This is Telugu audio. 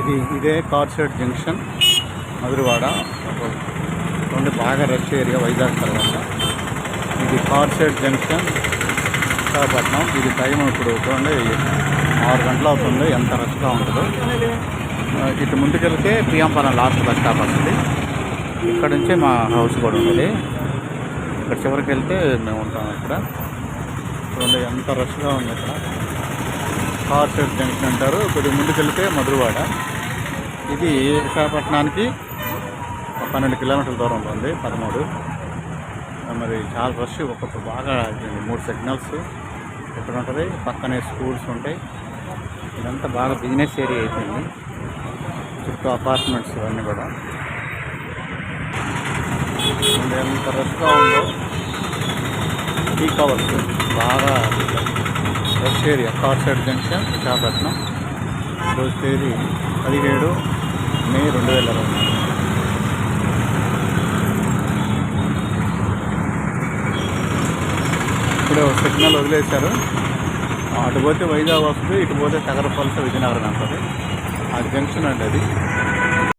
ఇది ఇదే కార్సెట్ జంక్షన్ మధురవాడ. రెండు బాగా రష్ ఏరియా వైజాగ్ తర్వాత. ఇది కార్సెట్ జంక్షన్ విశాఖపట్నం. ఇది టైం ఇప్పుడు చూడండి ఆరు గంటలు అవుతుంది. ఎంత రష్గా ఉంటుందో. ఇటు ముందుకెళ్తే ప్రియాంపరం లాస్ట్ బస్ స్టాప్ వస్తుంది. ఇక్కడ నుంచే మా హౌస్ కూడా ఉంటుంది ఇక్కడ చివరికి వెళ్తే మేము ఉంటాం ఇక్కడ. చూడండి ఎంత రష్గా ఉంది ఇక్కడ. కార్సెట్ జంక్షన్ అంటారు. కొద్దిగా ముందుకెళ్తే మధురవాడ. ఇది విశాఖపట్నానికి పన్నెండు కిలోమీటర్ల దూరం ఉంది పదమూడు. మరి చాలా రష్ ఒక్కొక్క బాగా మూడు సిగ్నల్స్ ఇక్కడ ఉంటుంది. పక్కనే స్కూల్స్ ఉంటాయి. ఇదంతా బాగా బిజినెస్ ఏరియా అయిపోయింది. చుట్టూ అపార్ట్మెంట్స్ ఇవన్నీ కూడా. ఎంత రష్గా ఉందో. పీక్ అవర్స్ బాగా రష్ ఏరియా కార్సెట్ జంక్షన్ విశాఖపట్నం. రోజు తేదీ పదిహేడు మే రెండు వేల ఇరవై ఇప్పుడు సిగ్నల్ వదిలేశారు. అటు పోతే వైజాగ్ వస్తుంది ఇటు పోతే తగరపల్స విజయనగరం అంటుంది. ఆ జంక్షన్ అండి అది.